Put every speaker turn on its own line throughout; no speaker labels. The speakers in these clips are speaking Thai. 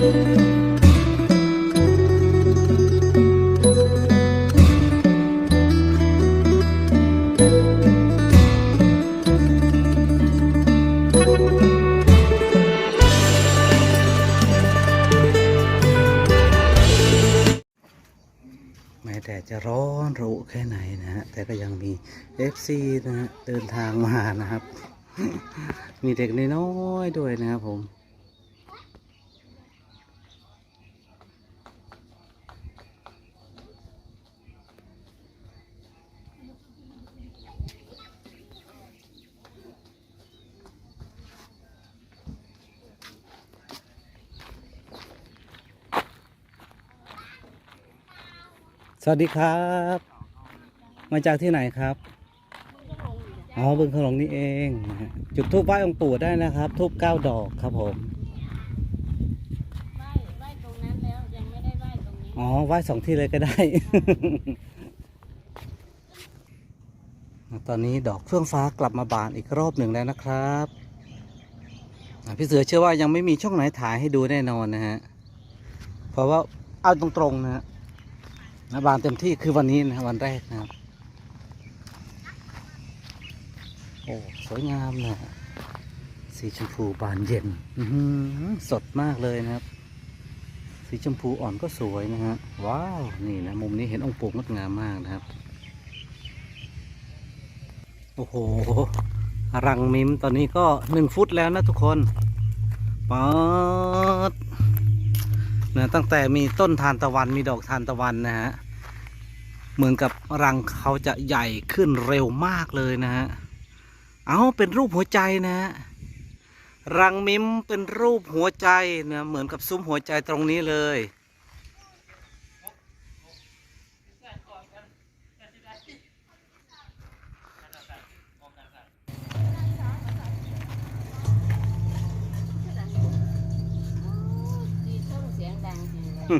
แม้แต่จะร้อนรุแค่ไหนนะฮะ แต่ก็ยังมี FC นะฮะ เดินทางมานะครับ มีเด็กน้อยๆด้วยนะครับผม สวัสดีครับ มาจากที่ไหนครับ อ๋อบึงขลงนี่เองนะฮะจุดทูบไหว้องค์ปู่ได้นะครับ ทูบเก้าดอกครับผม
ไหว้ไหว้ตรงนั้นแล้วยังไม่ได้ไหว้ตรงนี้
อ๋อไหว้สองที่เลยก็ได้ ตอนนี้ดอกเฟื่องฟ้ากลับมาบานอีกรอบหนึ่งแล้วนะครับอะพี่เสือเชื่อว่ายังไม่มีช่องไหนถ่ายให้ดูแน่นอนนะฮะ เพราะว่าเอาตรงๆนะฮะ นะบานเต็มที่คือวันนี้นะวันแรกนะครับ โอ้สวยงามนะสีชมพูบานเย็นสดมากเลยนะครับ สีชมพูอ่อนก็สวยนะฮะว้าวนี่นะมุมนี้เห็นองค์ปู่งดงามมากนะครับ โอ้โหรังมิมตอนนี้ก็หนึ่งฟุตแล้วนะทุกคนป๊อด นะตั้งแต่มีต้นทานตะวันมีดอกทานตะวันนะฮะเหมือนกับรังเขาจะใหญ่ขึ้นเร็วมากเลยนะฮะเอาเป็นรูปหัวใจนะฮะรังมิมเป็นรูปหัวใจนะเหมือนกับซุ้มหัวใจตรงนี้เลย นี่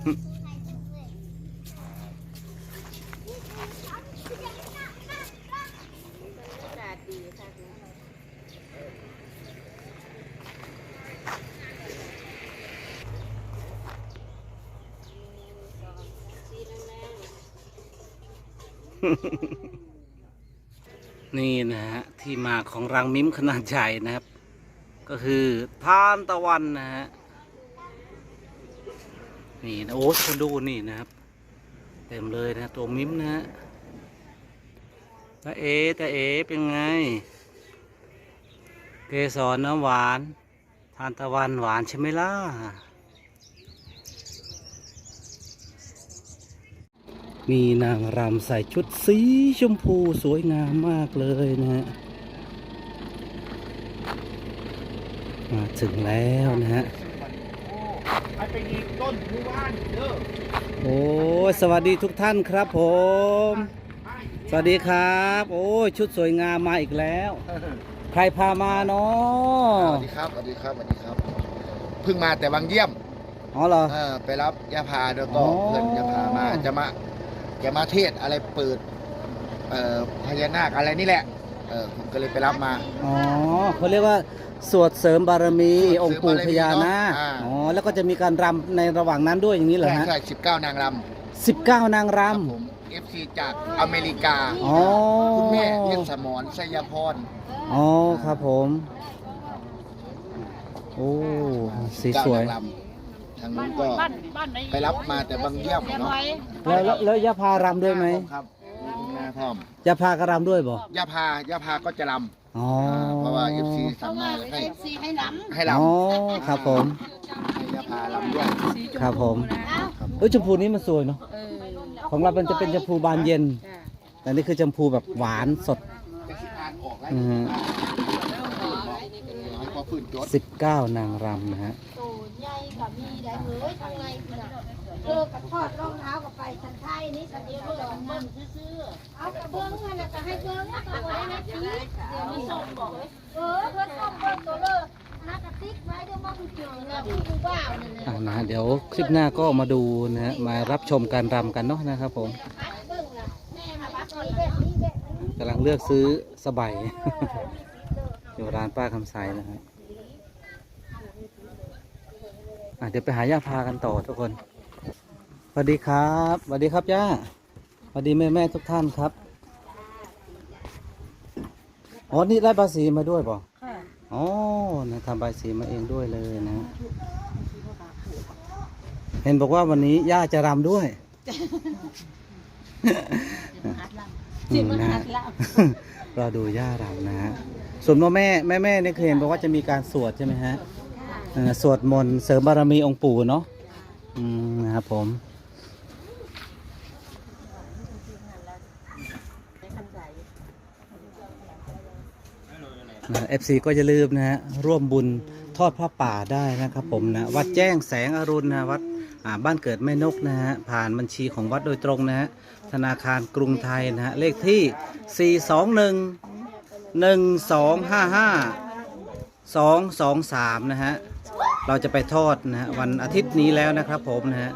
นะฮะ ที่มาของรังมิมขนาดใหญ่นะครับ ก็คือทานตะวันนะฮะ นี่นะโอ้คนดูนี่นะครับ เต็มเลยนะตัวมิมนะฮะตาเอตาเอเป็นไง เกสรน้ำหวาน ทานตะวันหวานใช่ไหมล่ะมีนางรำใส่ชุดสีชมพูสวยงามมากเลยนะฮะ มาถึงแล้วนะฮะ
ไปไปอีกต้นหมู่บ้านเด้อ
โอ้ยสวัสดีทุกท่านครับผม สวัสดีครับ โอ้ยชุดสวยงามมาอีกแล้ว ใครพามาเนาะ
สวัสดีครับสวัสดีครับสวัสดีครับเพิ่งมาแต่บางเยี่ยม
อ๋อเหรอ
เออไปรับยาพาแล้วก็
อ๋อ
เพื่อนยาพามาจะมาจะมาเทศอะไรเปิดเอ่อพญานาคอะไรนี่แหละ เออผมก็เลยไปรับมา
อ๋อเขาเรียกว่าสวดเสริมบารมี
สวดเสริม
องค์ปู่พญานาค
บารมีเนอะอ่า
อ๋อแล้วก็จะมีการรำในระหว่างนั้นด้วยอย่างนี้เหรอ
ใช่
ฮะ
ใช่สิบเก้านางร
สิบเก้านางำ
ค
ร
รับผม FC จากอเมริกาำ
อ๋อ
คุณแม่เพชรสมรชัยพร
อ๋อครับผม โอ้สี
เก้า
สวย
นางรำทางนู้นก็ไปรับมาแต่บางเยี่ยมเนาะ
แล้วแล้วแล้วยาพารำด้วยไหม
ครับหน้า พร้อม
ยาพากระรำด้วยบ่
ยาพายาพาก็จะรำ
อ๋อ
เพราะว่า FC สั่งมาให้
ซีให้ล้ำ
ให้ร
อ๋อครับผมำ
ให้ยาพารำด้วย
ครับผมเอ้ยชมพูนี้มันสวยเนาะ
เออ
ของเราเป็นจะเป็นชมพูบานเย็น
จ้ะ
แต่นี่คือชมพูแบบหวานสด
เป็นสิอ่านออกแล้ว
อือฮึ
ให้พอฝืนจด
สิบเก้านางรำนะฮะ
ตูใหญ่กับมีได้เฮ้ยข้างในคุณน่ะเออกระทอดรองเท้ากับไปสันไทยนี่สันเดียวลองมัน
ซื้อ
เอากระเบื้องนั่นน่ะก็ให้เบื้องก็บ่ได้นะที
เดี๋ยวมาส่งบอกเลย
เออเพื่อนต้องเบิ่งตัวเลยนักกระติกไว้เดี๋ยวมาผู้จืดเนี่ยผู้ผู้บ่าวนั่นน่ะ
อ่านะเดี๋ยวคลิปหน้าก็มาดูนะฮะมารับชมการรำกันเนาะนะครับผมกำลังเลือกซื้อสบายอยู่ร้านป้าคำใสนะฮะ อะเดี๋ยวไปหาย่าพากันต่อทุกคนสวัสดีครับสวัสดีครับย่าสวัสดีแม่แม่ๆทุกท่านครับอ๋อนี่ได้ภาษีมาด้วยเปล่า
ค่ะ
อ๋อนะทำใบสีมาเองด้วยเลยนะ เห็นบอกว่าวันนี้ย่าจะรำด้วย
จิมหัดละ
รอดูย่ารำนะฮะส่วนพ่อแม่แม่แม่เนี่ยเคยเห็นบอกว่าจะมีการสวดใช่ไหมฮะเอ่อ สวดมนต์เสริมบารมีองค์ปู่เนาะนะครับผมเอฟซีก็จะลืมนะฮะร่วมบุญทอดพระป่าได้นะครับผมนะวัดแจ้งแสงอรุณนะวัดบ้านเกิดแม่นกนะฮะผ่านบัญชีของวัดโดยตรงนะฮะธนาคารกรุงไทยนะฮะเลขที่ 421หนึ่งสองห้าห้าสองสองสามนะฮะ เราจะไปทอดนะฮะวันอาทิตย์นี้แล้วนะครับผมนะฮะ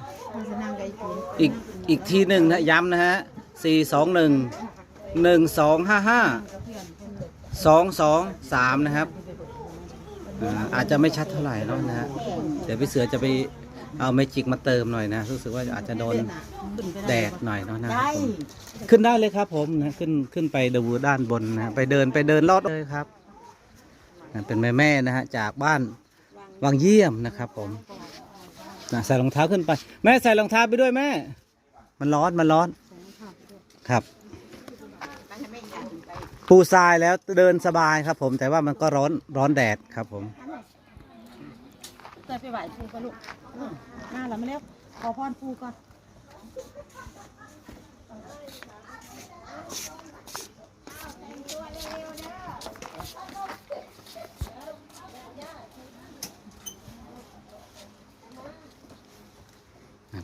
อีกอีกทีหนึ่งนะย้ำนะฮะสี่สองหนึ่งหนึ่งสองห้าห้าสองสองสามนะครับอ่าอาจจะไม่ชัดเท่าไหร่เนาะนะฮะเดี๋ยวพี่เสือจะไปเอาเมจิกมาเติมหน่อยนะรู้สึกว่าอาจจะโดนแดดหน่อยเนาะนะครับผมขึ้นได้เลยครับผมนะขึ้นขึ้นไปดูด้านบนนะไปเดินไปเดินลอดเลยครับนะเป็นแม่แม่ๆนะฮะจากบ้าน วังเยี่ยมนะครับ ผมนะใส่รองเท้าขึ้นไป แม่ใส่รองเท้าไปด้วยแม่ มันร้อนมันร้อน ครับ ปูทรายแล้วเดินสบายครับ ผมแต่ว่ามันก็ร้อนร้อนแดดครับ ผม
เตยไปไหวปูกันลูกมาแล้วไม่เร็วขอพรปูก่อน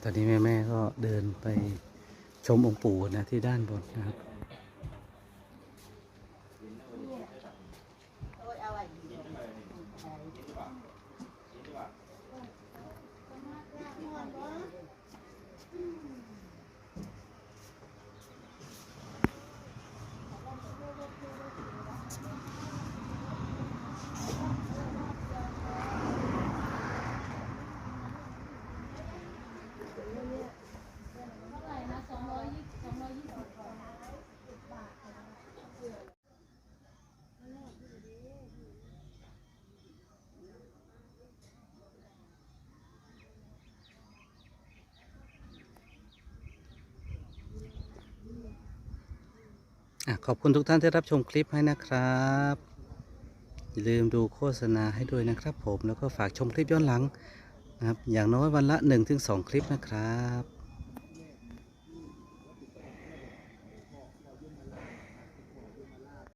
ตอนนี้แม่แม่ก็เดินไปชมองค์ปู่นะที่ด้านบนนะครับ ขอบคุณทุกท่านที่รับชมคลิปให้นะครับ อย่าลืมดูโฆษณาให้ด้วยนะครับผมแล้วก็ฝากชมคลิปย้อนหลังนะครับอย่างน้อยวันละ 1-2 คลิปนะครับ